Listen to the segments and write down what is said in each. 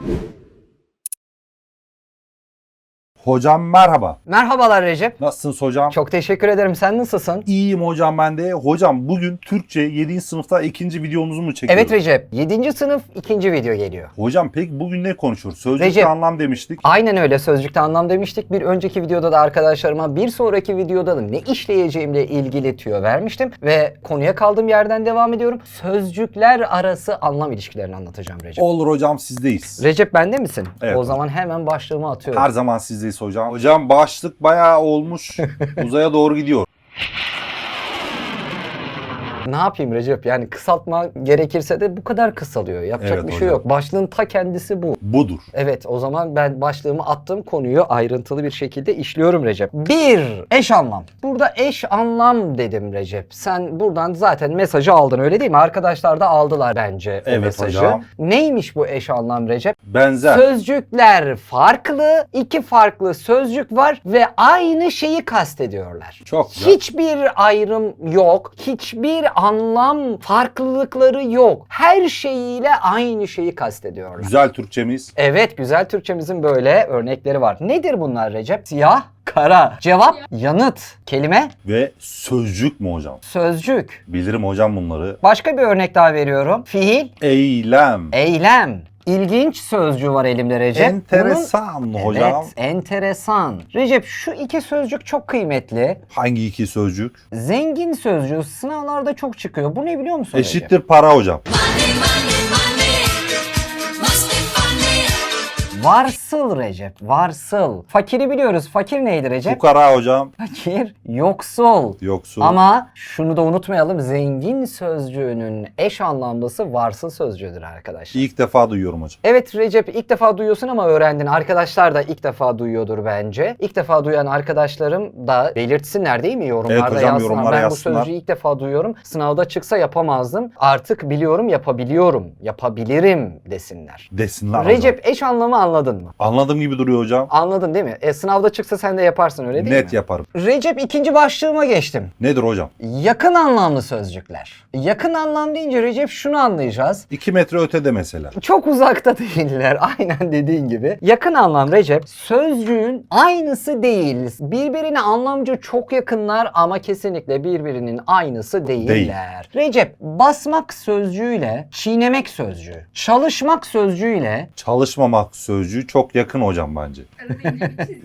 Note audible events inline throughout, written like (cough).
Thank you. Hocam merhaba. Merhabalar Recep. Nasılsınız hocam? Çok teşekkür ederim. Sen nasılsın? İyiyim hocam ben de. Hocam bugün Türkçe 7. sınıfta ikinci videomuzu mu çekiyoruz? Evet Recep. 7. sınıf ikinci video geliyor. Hocam peki bugün ne konuşuyoruz? Sözlükte Recep. anlam demiştik. Aynen öyle sözcükte anlam demiştik. Bir önceki videoda da arkadaşlarıma bir sonraki videoda da ne işleyeceğimle ilgili tüyo vermiştim. Ve konuya kaldığım yerden devam ediyorum. Sözcükler arası anlam ilişkilerini anlatacağım Recep. Olur hocam sizdeyiz. Recep bende misin? Evet. O zaman hemen başlığımı atıyorum. Her zaman sizdeyiz hocam. Hocam başlık bayağı olmuş. (laughs) Uzaya doğru gidiyor. Ne yapayım Recep? Yani kısaltma gerekirse de bu kadar kısalıyor. Yapacak Evet bir şey hocam. yok. Başlığın ta kendisi bu. Budur. Evet o zaman ben başlığımı attım konuyu ayrıntılı bir şekilde işliyorum Recep. Bir eş anlam. Burada eş anlam dedim Recep. Sen buradan zaten mesajı aldın öyle değil mi? Arkadaşlar da aldılar bence o Evet mesajı. hocam. Neymiş bu eş anlam Recep? Benzer. Sözcükler farklı, iki farklı sözcük var ve aynı şeyi kastediyorlar. Çok güzel. Hiçbir ayrım yok, hiçbir anlam farklılıkları yok. Her şeyiyle aynı şeyi kastediyorlar. Güzel Türkçemiz. Evet, güzel Türkçemizin böyle örnekleri var. Nedir bunlar Recep? Siyah, kara. Cevap, yanıt. Kelime, Ve sözcük mü hocam? sözcük. Bilirim hocam bunları. Başka bir örnek daha veriyorum. Fiil, Eylem. eylem. İlginç sözcüğü var elimde Recep. Enteresan Bunun- hocam. Evet, enteresan. Recep şu iki sözcük çok kıymetli. Hangi iki sözcük? Zengin sözcüğü sınavlarda çok çıkıyor. Bu ne biliyor musun Recep? Eşittir para hocam. Varsıl Recep, varsıl. Fakiri biliyoruz. Fakir neydi Recep? Fukara hocam. Fakir, yoksul. Yoksul. Ama şunu da unutmayalım. Zengin sözcüğünün eş anlamlısı varsıl sözcüğüdür arkadaşlar. İlk defa duyuyorum hocam. Evet Recep ilk defa duyuyorsun ama öğrendin. Arkadaşlar da ilk defa duyuyordur bence. İlk defa duyan arkadaşlarım da belirtsinler değil mi yorumlarda Evet hocam, yazsınlar. yorumlara ben yazsınlar. bu sözcüğü ilk defa duyuyorum. Sınavda çıksa yapamazdım. Artık biliyorum yapabiliyorum. Yapabilirim desinler. Desinler hocam. Recep eş anlamı anladın mı? Anladığım gibi duruyor hocam. Anladın değil mi? E, sınavda çıksa sen de yaparsın öyle değil mi? Net yaparım. Recep ikinci başlığıma geçtim. Nedir hocam? Yakın anlamlı sözcükler. Yakın anlam deyince Recep şunu anlayacağız. 2 metre ötede mesela. Çok uzakta (laughs) değiller. Aynen dediğin gibi. Yakın anlam Recep sözcüğün aynısı değil. Birbirine anlamca çok yakınlar ama kesinlikle birbirinin aynısı değiller. Recep basmak sözcüğüyle çiğnemek sözcüğü, çalışmak sözcüğüyle Çalışmamak sözcüğü çok yakın hocam bence.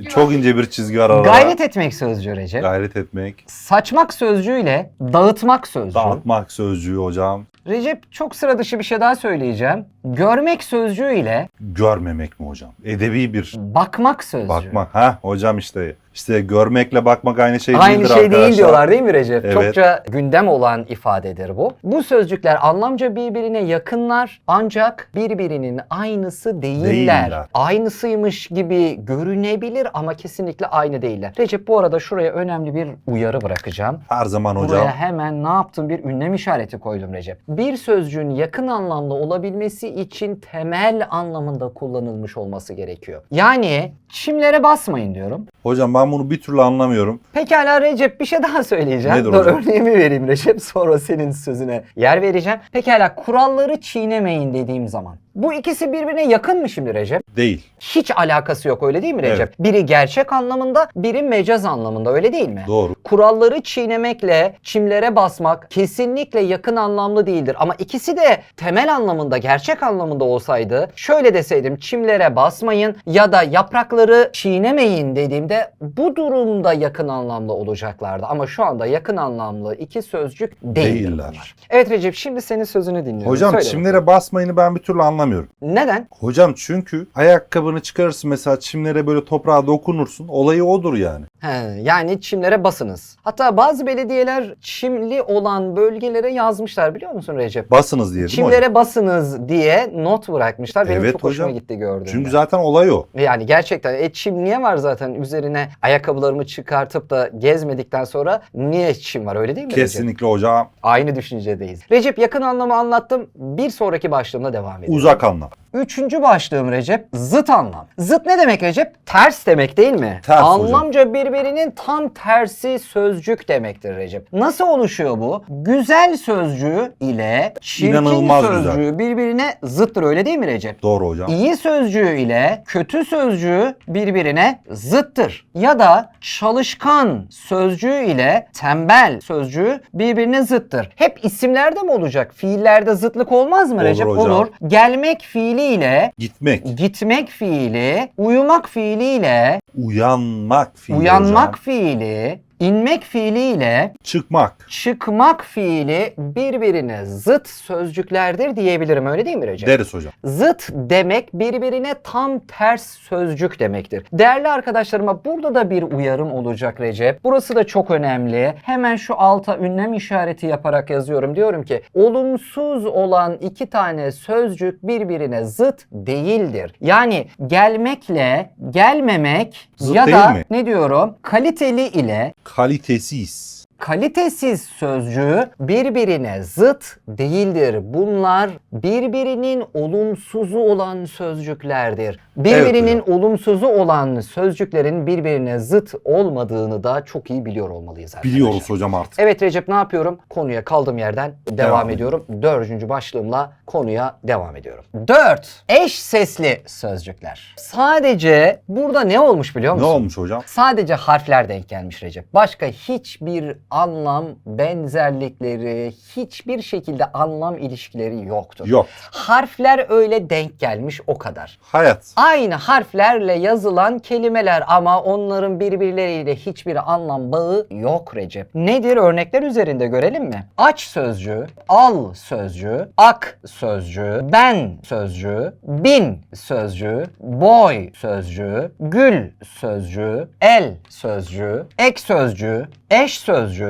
(laughs) Çok ince bir çizgi var arada. gayret etmek sözcüğü Recep. Gayret etmek. Saçmak sözcüğüyle dağıtmak sözcüğü. Dağıtmak sözcüğü hocam. Recep çok sıra dışı bir şey daha söyleyeceğim. Görmek sözcüğüyle Görmemek mi hocam? Edebi bir bakmak sözcüğü. bakmak. Ha hocam işte. İşte görmekle bakmak aynı şey Aynı değildir şey arkadaşlar. değil diyorlar değil mi Recep? Evet. Çokça gündem olan ifadedir bu. Bu sözcükler anlamca birbirine yakınlar ancak birbirinin aynısı değiller. Değiller. Aynısıymış gibi görünebilir ama kesinlikle aynı değiller. Recep bu arada şuraya önemli bir uyarı bırakacağım. Her zaman hocam. Buraya hemen ne yaptım bir ünlem işareti koydum Recep. Bir sözcüğün yakın anlamlı olabilmesi için temel anlamında kullanılmış olması gerekiyor. Yani çimlere basmayın diyorum. Hocam ben bunu bir türlü anlamıyorum. Pekala Recep bir şey daha söyleyeceğim. Nedir Dur hocam? örneğimi vereyim Recep sonra senin sözüne yer vereceğim. Pekala kuralları çiğnemeyin dediğim zaman. Bu ikisi birbirine yakın mı şimdi Recep? Değil. Hiç alakası yok öyle değil mi Recep? Evet. Biri gerçek anlamında, biri mecaz anlamında öyle değil mi? Doğru. Kuralları çiğnemekle çimlere basmak kesinlikle yakın anlamlı değildir. Ama ikisi de temel anlamında, gerçek anlamında olsaydı şöyle deseydim çimlere basmayın ya da yaprakları çiğnemeyin dediğimde bu durumda yakın anlamlı olacaklardı. Ama şu anda yakın anlamlı iki sözcük değil Değiller. bunlar. Evet Recep şimdi senin sözünü dinliyorum. Hocam Söyle çimlere basmayını ben bir türlü anlamıyorum. bakalım. Neden? Hocam çünkü ayakkabını çıkarırsın mesela çimlere böyle toprağa dokunursun. Olayı odur yani. He, yani çimlere basınız. Hatta bazı belediyeler çimli olan bölgelere yazmışlar biliyor musun Recep? Basınız diye mi hocam? Çimlere basınız diye not bırakmışlar. Benim Evet çok hoşuma hocam. gitti gördüğümde. Çünkü zaten olay o. Yani gerçekten e çim niye var zaten üzerine ayakkabılarımı çıkartıp da gezmedikten sonra niye çim var öyle değil mi Recep? Kesinlikle hocam. Aynı düşüncedeyiz. Recep yakın anlamı anlattım. Bir sonraki başlığımla devam edelim. Uzak anlam. Üçüncü başlığım Recep zıt anlam. Zıt ne demek Recep? Ters demek değil mi? Ters hocam. Anlamca birbirinin tam tersi sözcük demektir Recep. Nasıl oluşuyor bu? Güzel sözcüğü ile çirkin İnanılmaz güzel. sözcüğü birbirine zıttır öyle değil mi Recep? Doğru hocam. İyi sözcüğü ile kötü sözcüğü birbirine zıttır. Ya da çalışkan sözcüğü ile tembel sözcüğü birbirine zıttır. Hep isimlerde mi olacak? Fiillerde zıtlık olmaz mı Olur Recep? hocam. Olur. Gelmek fiiliyle Gitmek, gitmek fiili, uyumak fiiliyle, uyanmak fiili uyanmak hocam. fiili, inmek fiiliyle Çıkmak. çıkmak fiili birbirine zıt sözcüklerdir diyebilirim öyle değil mi Recep? Deriz hocam. Zıt demek birbirine tam ters sözcük demektir. Değerli arkadaşlarıma burada da bir uyarım olacak Recep. Burası da çok önemli. Hemen şu alta ünlem işareti yaparak yazıyorum. Diyorum ki olumsuz olan iki tane sözcük birbirine zıt değildir. Yani gelmekle gelmemek Zıt ya değil da mi? ne diyorum kaliteli ile Kalitesiz. Kalitesiz sözcüğü birbirine zıt değildir. Bunlar birbirinin olumsuzu olan sözcüklerdir. Birbirinin olumsuzu olan sözcüklerin birbirine zıt olmadığını da çok iyi biliyor olmalıyız arkadaşlar. Biliyoruz hocam artık. Evet Recep ne yapıyorum? Konuya kaldığım yerden devam, Devam ediyorum. Dördüncü başlığımla konuya devam ediyorum. Dört. Eş sesli sözcükler. Sadece burada ne olmuş biliyor Ne musun? olmuş hocam? Sadece harfler denk gelmiş Recep. Başka hiçbir anlam benzerlikleri, hiçbir şekilde anlam ilişkileri yoktur. Yok. Harfler öyle denk gelmiş o kadar. Hayat. Aynı harflerle yazılan kelimeler ama onların birbirleriyle hiçbir anlam bağı yok Recep. Nedir örnekler üzerinde görelim mi? Aç sözcüğü, al sözcüğü, ak sözcüğü, ben sözcüğü, bin sözcüğü, boy sözcüğü, gül sözcüğü, el sözcüğü, ek sözcüğü, eş sözcüğü,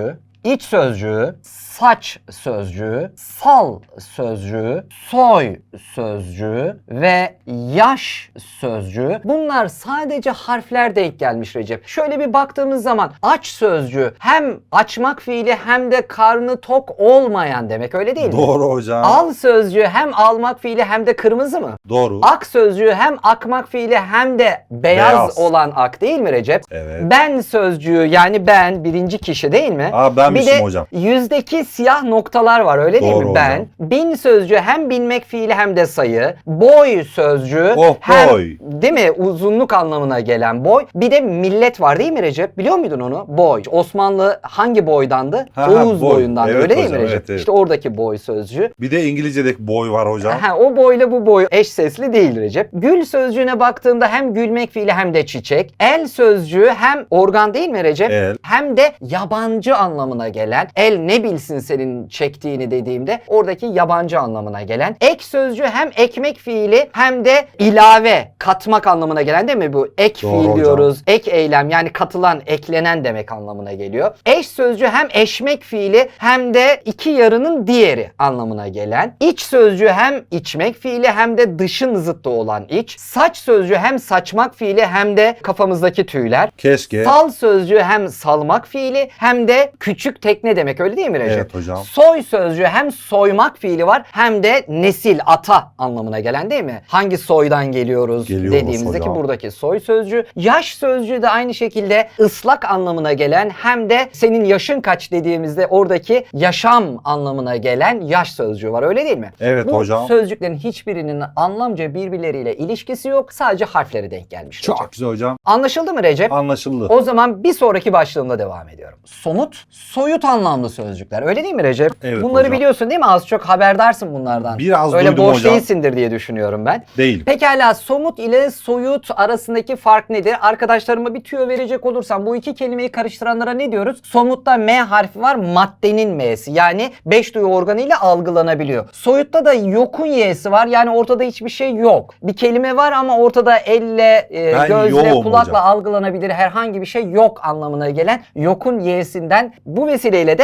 iç sözcüğü, saç sözcüğü, sal sözcüğü, soy sözcüğü ve yaş sözcüğü. Bunlar sadece harfler denk gelmiş Recep. Şöyle bir baktığımız zaman aç sözcüğü hem açmak fiili hem de karnı tok olmayan demek öyle değil mi? Doğru hocam. Al sözcüğü hem almak fiili hem de kırmızı mı? Doğru. Ak sözcüğü hem akmak fiili hem de beyaz, Beyaz. olan ak değil mi Recep? Evet. Ben sözcüğü yani ben birinci kişi değil mi? Aa, benmişim bir de hocam. yüzdeki siyah noktalar var öyle değil Doğru mi? Ben. hocam. Bin sözcüğü hem binmek fiili hem de sayı. Boy sözcüğü Oh, hem boy. değil mi uzunluk anlamına gelen boy. Bir de millet var değil mi Recep? Biliyor muydun onu? Boy. Osmanlı hangi boydandı? Ha, ha, Oğuz boy. boyundandı Evet öyle değil mi hocam, Recep? evet, evet. İşte oradaki boy sözcüğü. Bir de İngilizce'deki boy var hocam. Ha, o boyla bu boy eş sesli değil Recep. Gül sözcüğüne baktığında hem gülmek fiili hem de çiçek. El sözcüğü hem organ değil mi Recep? El. Hem de yabancı anlamına gelen. El ne bilsin senin çektiğini dediğimde oradaki yabancı anlamına gelen. Ek sözcüğü hem ekmek fiili hem de ilave, katmak anlamına gelen değil mi bu? Ek Doğru fiil hocam. diyoruz. Ek eylem yani katılan, eklenen demek anlamına geliyor. Eş sözcüğü hem eşmek fiili hem de iki yarının diğeri anlamına gelen. İç sözcüğü hem içmek fiili hem de dışın zıttı olan iç. Saç sözcüğü hem saçmak fiili hem de kafamızdaki tüyler. Keşke. Sal sözcüğü hem salmak fiili hem de küçük tekne demek öyle değil mi Recep? Evet hocam. Soy sözcüğü hem soymak fiili var hem de nesil, ata anlamına gelen değil mi? Hangi soydan geliyoruz, Geliyoruz dediğimizdeki hocam. buradaki soy sözcüğü. Yaş sözcüğü de aynı şekilde ıslak anlamına gelen hem de senin yaşın kaç dediğimizde oradaki yaşam anlamına gelen yaş sözcüğü var öyle değil mi? Evet Bu hocam. sözcüklerin hiçbirinin anlamca birbirleriyle ilişkisi yok. Sadece harfleri denk gelmiş. Recep. Çok güzel hocam. Anlaşıldı mı Recep? Anlaşıldı. O zaman bir sonraki başlığımda devam ediyorum. Somut, soyut anlamlı sözcükler. Öyle değil mi Recep? Evet Bunları hocam. biliyorsun değil mi? Az çok haberdarsın bunlardan. Biraz Öyle duydum boş hocam. değilsindir diye düşünüyorum ben. Değil. Pekala somut ile soyut arasındaki fark nedir? Arkadaşlarıma bir tüyo verecek olursam bu iki kelimeyi karıştıranlara ne diyoruz? Somutta M harfi var maddenin M'si. Yani beş duyu organıyla algılanabiliyor. Soyutta da yokun Y'si var. Yani ortada hiçbir şey yok. Bir kelime var ama ortada elle, e, Ben gözle, yoğum kulakla hocam. algılanabilir herhangi bir şey yok anlamına gelen yokun Y'sinden bu vesileyle de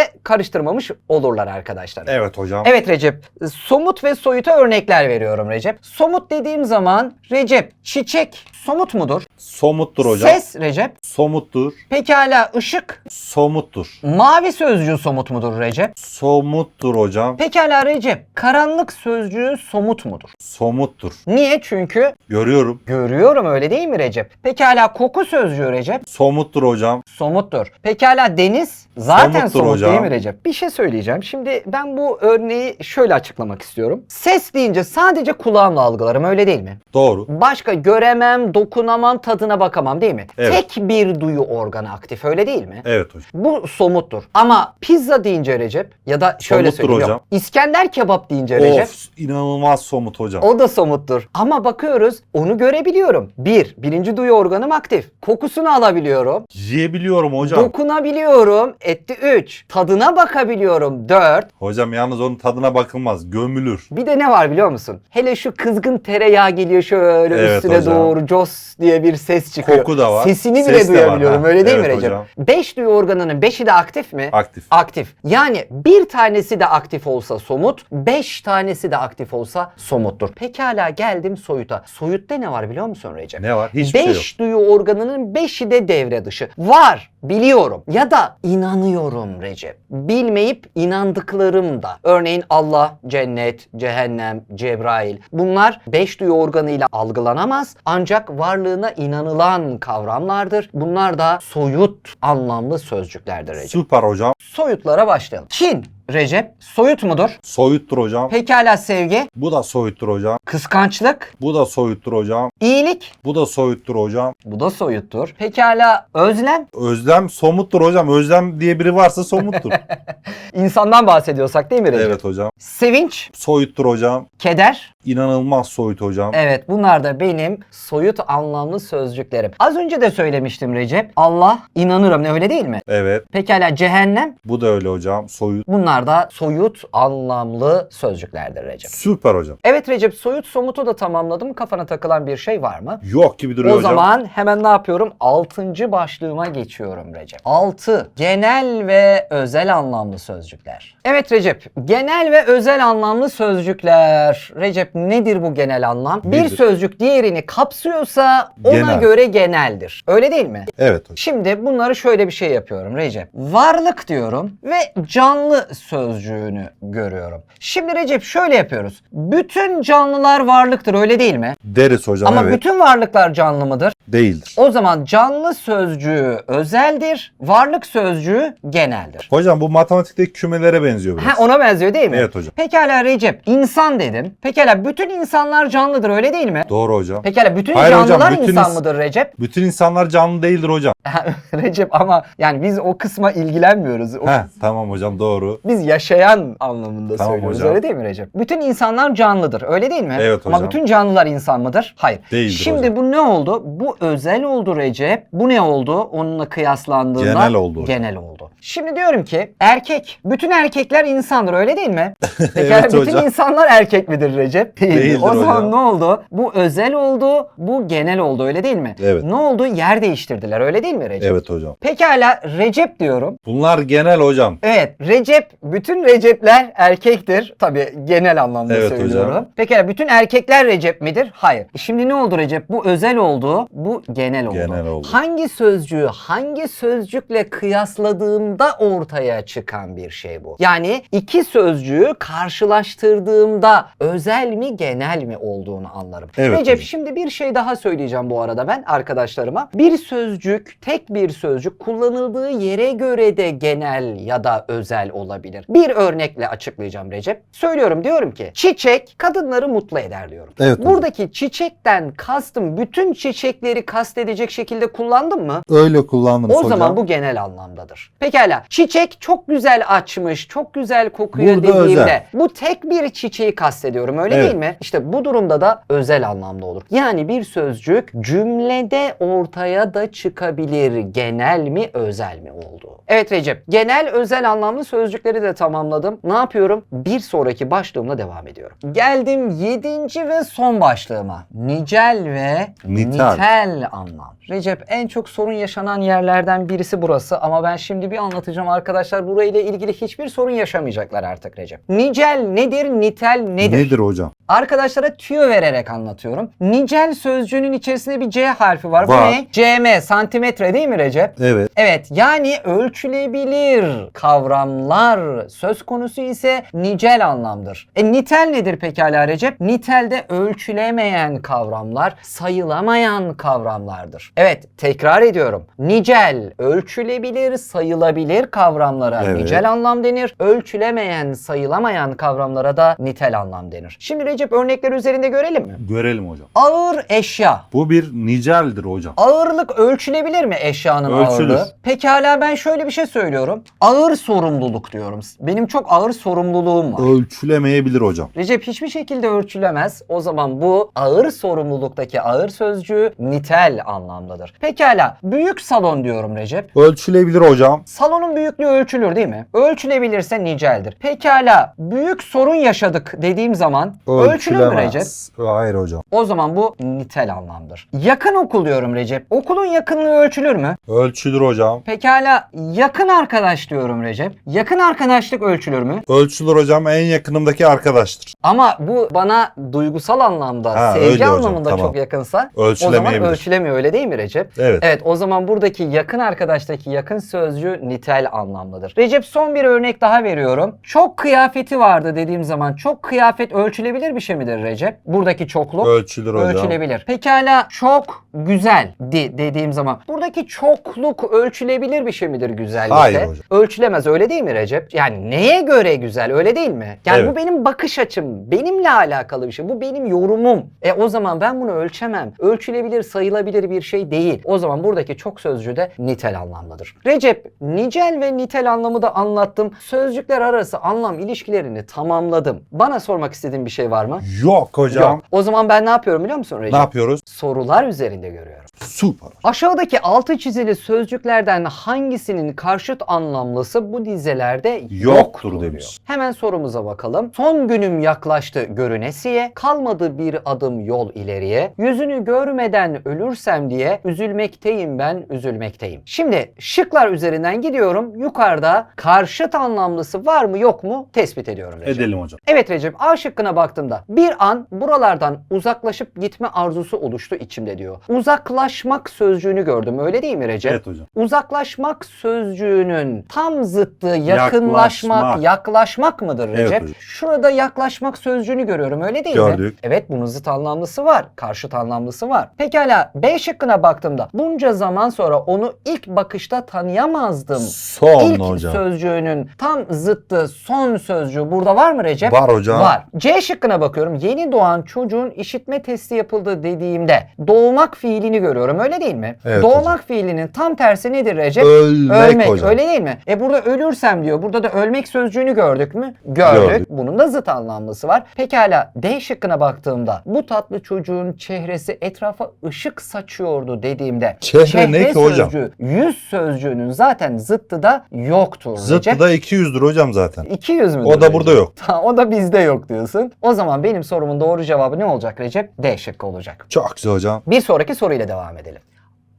karıştırmamış olurlar arkadaşlar. Evet hocam. Evet Recep, somut ve soyuta örnekler veriyorum Recep. Somut dediğim zaman Recep, çiçek somut mudur? Somuttur hocam. Ses Recep. Somuttur. Pekala ışık. Somuttur. Mavi sözcüğü somut mudur Recep? Somuttur hocam. Pekala Recep. Karanlık sözcüğü somut mudur? Somuttur. Niye? Çünkü Görüyorum. görüyorum öyle değil mi Recep? Pekala koku sözcüğü Recep. Somuttur hocam. Somuttur. Pekala deniz zaten Somuttur somut hocam. değil mi Recep? Bir şey söyleyeceğim. Şimdi ben bu örneği şöyle açıklamak istiyorum. Ses deyince sadece kulağımla algılarım öyle değil mi? Doğru. Başka göremem, dokunamam, tadına bakamam değil mi? Evet. Tek bir duyu organı aktif öyle değil mi? Evet hocam. Bu somuttur. Ama pizza deyince Recep ya da şöyle Somuttur söyleyeyim. hocam. Yok, İskender kebap deyince Recep Of inanılmaz somut hocam. o da somuttur. Ama bakıyoruz onu görebiliyorum. Bir, birinci duyu organım aktif. Kokusunu alabiliyorum. Yiyebiliyorum hocam. Dokunabiliyorum. Etti 3. Tadına bakabiliyorum. 4. hocam yalnız onun tadına bakılmaz. Gömülür. Bir de ne var biliyor musun? Hele şu kızgın tereyağı geliyor şöyle Evet üstüne hocam. doğru jos diye bir ses çıkıyor. Koku da var. Sesini Ses bile de duyabiliyorum var. öyle değil Evet mi Recep? hocam. 5 duyu organının 5'i de aktif mi? Aktif. Aktif. Yani bir tanesi de aktif olsa somut, 5 tanesi de aktif olsa somuttur. Pekala geldim soyuta. Soyutta ne var biliyor musun Recep? Ne var? Hiçbir şey yok. 5 duyu organının 5'i de devre dışı. Var, biliyorum ya da inanıyorum Recep. Bilmeyip inandıklarım da. Örneğin Allah, cennet, cehennem, Cebrail. Bunlar 5 duyu organıyla algılanamaz ancak varlığına inanılan kavramlardır. Bunlar da soyut anlamlı sözcüklerdir Recep. Süper hocam. Soyutlara başlayalım. Kin, Recep, soyut mudur? Soyuttur hocam. Pekala sevgi, Bu da soyuttur hocam. kıskançlık, Bu da soyuttur hocam. iyilik, Bu da soyuttur hocam. bu da soyuttur. Pekala özlem, Özlem somuttur hocam. Özlem diye biri varsa somuttur. (laughs) insandan bahsediyorsak değil mi Recep? evet hocam. Sevinç, Soyuttur hocam. keder, İnanılmaz soyut hocam. Evet bunlar da benim soyut anlamlı sözcüklerim. Az önce de söylemiştim Recep. Allah inanırım öyle değil mi? Evet. Pekala cehennem Bu da öyle hocam. Soyut. bunlar da soyut anlamlı sözcüklerdir Recep. Süper hocam. Evet Recep soyut somutu da tamamladım. Kafana takılan bir şey var mı? Yok gibi duruyor O hocam. zaman hemen ne yapıyorum? Altıncı başlığıma geçiyorum Recep. 6. Genel ve özel anlamlı sözcükler. Evet Recep. Genel ve özel anlamlı sözcükler. Recep nedir bu genel anlam? Bir Nedir? sözcük diğerini kapsıyorsa ona Genel. göre geneldir. Öyle değil mi? Evet hocam. Şimdi bunları şöyle bir şey yapıyorum Recep. Varlık diyorum ve canlı sözcüğünü görüyorum. Şimdi Recep şöyle yapıyoruz. Bütün canlılar varlıktır öyle değil mi? Deriz hocam Ama evet. bütün varlıklar canlı mıdır? Değildir. O zaman canlı sözcüğü özeldir, varlık sözcüğü geneldir. Hocam bu matematikteki kümelere benziyor biraz. Ha ona benziyor değil mi? Evet hocam. Pekala Recep, insan dedim. Pekala bütün insanlar canlıdır öyle değil mi? Doğru hocam. Pekala bütün Hayır hocam, canlılar bütün insan ins- mıdır Recep? Bütün insanlar canlı değildir hocam. (laughs) Recep ama yani biz o kısma ilgilenmiyoruz. O Heh, tamam hocam doğru. Biz yaşayan anlamında Tamam söylüyoruz hocam. öyle değil mi Recep? Bütün insanlar canlıdır öyle değil mi? Evet Ama hocam. bütün canlılar insan mıdır? Hayır. Değildir Şimdi hocam. bu ne oldu? Bu özel oldu Recep. Bu ne oldu? Onunla kıyaslandığında Genel oldu hocam. Genel oldu. Şimdi diyorum ki erkek. Bütün erkekler insandır öyle değil mi? (laughs) Peki Evet bütün hocam. insanlar erkek midir Recep? Değil. (laughs) Değildir o zaman hocam. ne oldu? Bu özel oldu, bu genel oldu öyle değil mi? Evet. Ne oldu? Yer değiştirdiler öyle değil mi Recep? Evet hocam. Pekala Recep diyorum. Bunlar genel hocam. Evet, Recep, bütün Recepler erkektir. Tabii genel anlamda Evet söylüyorum. hocam. Pekala bütün erkekler Recep midir? Hayır. Şimdi ne oldu Recep? Bu özel oldu, bu genel oldu. Genel oldu. Hangi sözcüğü hangi sözcükle kıyasladığımda ortaya çıkan bir şey bu. Yani iki sözcüğü karşılaştırdığımda özel mi genel mi olduğunu anlarım. Evet Recep hocam. şimdi bir şey daha söyleyeceğim bu arada ben arkadaşlarıma. Bir sözcük, tek bir sözcük kullanıldığı yere göre de genel ya da özel olabilir. Bir örnekle açıklayacağım Recep. Söylüyorum diyorum ki çiçek kadınları mutlu eder diyorum. Evet hocam. Buradaki çiçekten kastım bütün çiçekleri kastedecek şekilde kullandım mı? Öyle kullandım O hocam. zaman bu genel anlamdadır. Pekala çiçek çok güzel açmış, çok güzel kokuyor Burada dediğimde özel. bu tek bir çiçeği kastediyorum öyle Evet. değil mi? İşte bu durumda da özel anlamda olur. Yani bir sözcük cümlede ortaya da çıkabilir genel mi özel mi olduğu. Evet Recep genel özel anlamlı sözcükleri de tamamladım. Ne yapıyorum? Bir sonraki başlığımla devam ediyorum. Geldim yedinci ve son başlığıma. Nice nicel ve Nitel. nitel anlam. Recep en çok sorun yaşanan yerlerden birisi burası ama ben şimdi bir anlatacağım arkadaşlar. Burayla ilgili hiçbir sorun yaşamayacaklar artık Recep. Nicel nedir, nitel nedir? Nedir hocam? Arkadaşlara tüyo vererek anlatıyorum. Nicel sözcüğünün içerisinde bir C harfi var. Bu Var. ne? CM, santimetre değil mi Recep? Evet. Evet yani ölçülebilir kavramlar söz konusu ise nicel anlamdır. E nitel nedir pekala Recep? Nitel de ölçülemeyen kavramlar, sayılamayan kavramlardır. Evet tekrar ediyorum. Nicel, ölçülebilir, sayılabilir kavramlara Evet. nicel anlam denir. Ölçülemeyen, sayılamayan kavramlara da nitel anlam denir. Şimdi Recep örnekler üzerinde görelim mi? Görelim hocam. Ağır eşya. Bu bir niceldir hocam. Ağırlık ölçülebilir mi eşyanın Ölçülür. ağırlığı? Pekala ben şöyle bir şey söylüyorum. Ağır sorumluluk diyorum. Benim çok ağır sorumluluğum var. Ölçülemeyebilir hocam. Recep hiçbir şekilde ölçülemez. O zaman bu ağır sorumluluktaki ağır sözcüğü nitel anlamdadır. Pekala büyük salon diyorum Recep. Ölçülebilir hocam. Salonun büyüklüğü ölçülür değil mi? Ölçülebilirse niceldir. Pekala büyük sorun yaşadık dediğim zaman ölçülür mü Recep? Hayır hocam. O zaman bu nitel anlamdır. Yakın okul diyorum Recep. Okulun yakınlığı ölçülür mü? Ölçülür hocam. Pekala yakın arkadaş diyorum Recep. Yakın arkadaşlık ölçülür mü? Ölçülür hocam en yakınımdaki arkadaştır. Ama bu bana duygusal anlamda, Ha, sevgi anlamında tamam. çok yakınsa o zaman ölçülemiyor öyle değil mi Recep? Evet. Evet o zaman buradaki yakın arkadaştaki yakın sözcüğü nitel anlamlıdır. Recep son bir örnek daha veriyorum. Çok kıyafeti vardı dediğim zaman çok kıyafet ölçülebilir bir şey midir Recep? Buradaki çokluk Ölçülür hocam. ölçülebilir. Pekala çok güzel di dediğim zaman buradaki çokluk ölçülebilir bir şey midir güzellikte? Hayır hocam. Ölçülemez öyle değil mi Recep? Yani neye göre güzel öyle değil mi? Yani Evet. bu benim bakış açım, benimle alakalı bir şey. Bu benim yorumum. E o zaman ben bunu ölçemem. Ölçülebilir, sayılabilir bir şey değil. O zaman buradaki çok sözcüğü de nitel anlamlıdır. Recep, nicel ve nitel anlamı da anlattım. Sözcükler arası anlam ilişkilerini tamamladım. Bana sormak istediğin bir şey var mı? Yok hocam. Yok. O zaman ben ne yapıyorum biliyor musun Recep? Ne yapıyoruz? Sorular üzerinde görüyorum. Süper. Aşağıdaki altı çizili sözcüklerden hangisinin karşıt anlamlısı bu dizelerde Yoktur diyor. demiş. Hemen sorumuza bakalım. Son günüm yaklaştı görünesiye, kalmadı bir adım yol ileriye, yüzünü görmeden ölürsem diye üzülmekteyim ben üzülmekteyim. Şimdi şıklar üzerinden gidiyorum. Yukarıda karşıt anlamlısı var mı yok mu tespit ediyorum. Recep. Edelim hocam. Evet Recep A şıkkına baktığımda bir an buralardan uzaklaşıp gitme arzusu oluştu içimde diyor. Uzaklaşmak sözcüğünü gördüm öyle değil mi Recep? Evet hocam. Uzaklaşmak sözcüğünün tam zıttı yakınlaşmak, Yaklaşmak. yaklaşmak mıdır Evet Recep? hocam. Şurada yaklaşmak sözcüğünü görüyorum öyle değil mi? Gördük. Evet bunun zıt anlamlısı var, karşıt anlamlısı var. Pekala B şıkkına baktığımda bunca zaman sonra onu ilk bakışta tanıyamazdım. Son İlk hocam. sözcüğünün tam zıttı son sözcüğü burada var mı Recep? Var hocam. Var. C şıkkına bakıyorum. Yeni doğan çocuğun işitme testi yapıldı dediğimde doğmak fiilini görüyorum öyle değil mi? Evet doğmak hocam. fiilinin tam tersi nedir Recep? Ölmek hocam. Öyle değil mi? E burada ölürsem diyor. Burada da ölmek sözcüğünü gördük mü? Gördük. Gördük. Bunun da zıt anlamlısı var. Pekala D şıkkına baktığımda bu tatlı çocuğun çehresi etrafa ışık saçıyordu dediğimde Çehre ne ki hocam? sözcüğü, yüz sözcüğünün zaten zıttı da yoktur. Zıttı da 200'dür hocam zaten. 200 mü? O da burada yok. (laughs) o da bizde yok diyorsun. O zaman benim sorumun doğru cevabı ne olacak Recep? D şıkkı olacak. Çok güzel hocam. Bir sonraki soruyla devam edelim.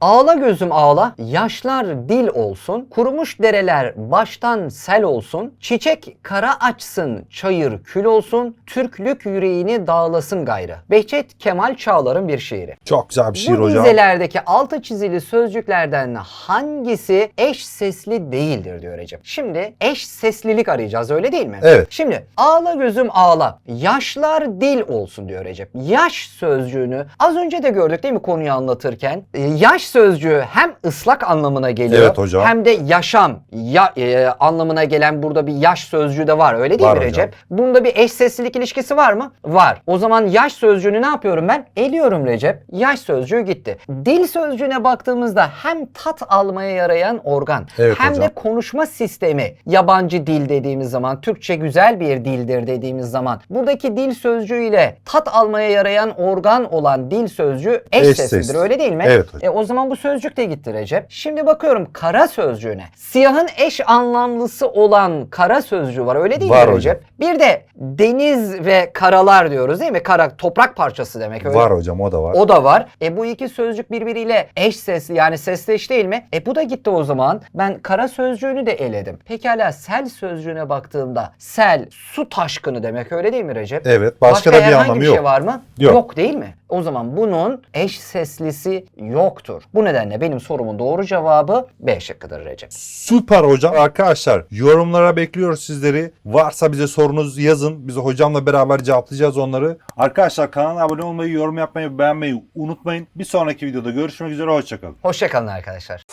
Ağla gözüm ağla, yaşlar dil olsun, kurumuş dereler baştan sel olsun, çiçek kara açsın, çayır kül olsun, Türklük yüreğini dağlasın gayrı. Behçet Kemal Çağlar'ın bir şiiri. Çok güzel bir şiir Bu hocam. dizelerdeki altı çizili sözcüklerden hangisi eş sesli değildir diyor Recep. Şimdi eş seslilik arayacağız öyle değil mi? Evet. Şimdi ağla gözüm ağla. Yaşlar dil olsun diyor Recep. Yaş sözcüğünü az önce de gördük değil mi konuyu anlatırken? Ee, yaş sözcüğü hem ıslak anlamına geliyor Evet hocam. hem de yaşam ya, e, anlamına gelen burada bir yaş sözcüğü de var öyle değil Var mi hocam. Recep? Bunda bir eş seslilik ilişkisi var mı? Var. O zaman yaş sözcüğünü ne yapıyorum ben? Eliyorum Recep. Yaş sözcüğü gitti. Dil sözcüğüne baktığımızda hem tat almaya yarayan organ Evet hem hocam. de konuşma sistemi. Yabancı dil dediğimiz zaman, Türkçe güzel bir dildir dediğimiz zaman buradaki dil sözcüğüyle tat almaya yarayan organ olan dil sözcüğü eş, Eş seslidir sesli. öyle değil mi? Evet hocam. E, o zaman zaman bu sözcük de gitti Recep. Şimdi bakıyorum kara sözcüğüne. Siyahın eş anlamlısı olan kara sözcüğü var öyle değil Var mi hocam. Recep? Bir de deniz ve karalar diyoruz değil mi? Kara toprak parçası demek öyle. Var hocam o da var. O da var. E bu iki sözcük birbiriyle eş sesli yani sesleş değil mi? E bu da gitti o zaman. Ben kara sözcüğünü de eledim. Pekala sel sözcüğüne baktığımda sel su taşkını demek öyle değil mi Recep? Evet başka, da bir anlamı bir yok. şey var mı? Yok. değil mi? O zaman bunun eş seslisi yoktur. Bu nedenle benim sorumun doğru cevabı B şıkkıdır Recep. Süper hocam. Arkadaşlar yorumlara bekliyoruz sizleri. Varsa bize sorunuz yazın. Biz hocamla beraber cevaplayacağız onları. Arkadaşlar kanala abone olmayı, yorum yapmayı, beğenmeyi unutmayın. Bir sonraki videoda görüşmek üzere. Hoşçakalın. Hoşçakalın arkadaşlar.